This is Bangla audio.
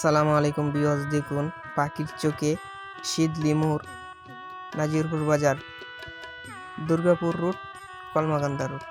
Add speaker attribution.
Speaker 1: সালামু আলাইকুম বিওয়াজ দেখুন পাখির চোখে শীতলি মোড় নাজিরপুর বাজার দুর্গাপুর রোড কলমাকান্দা রোড।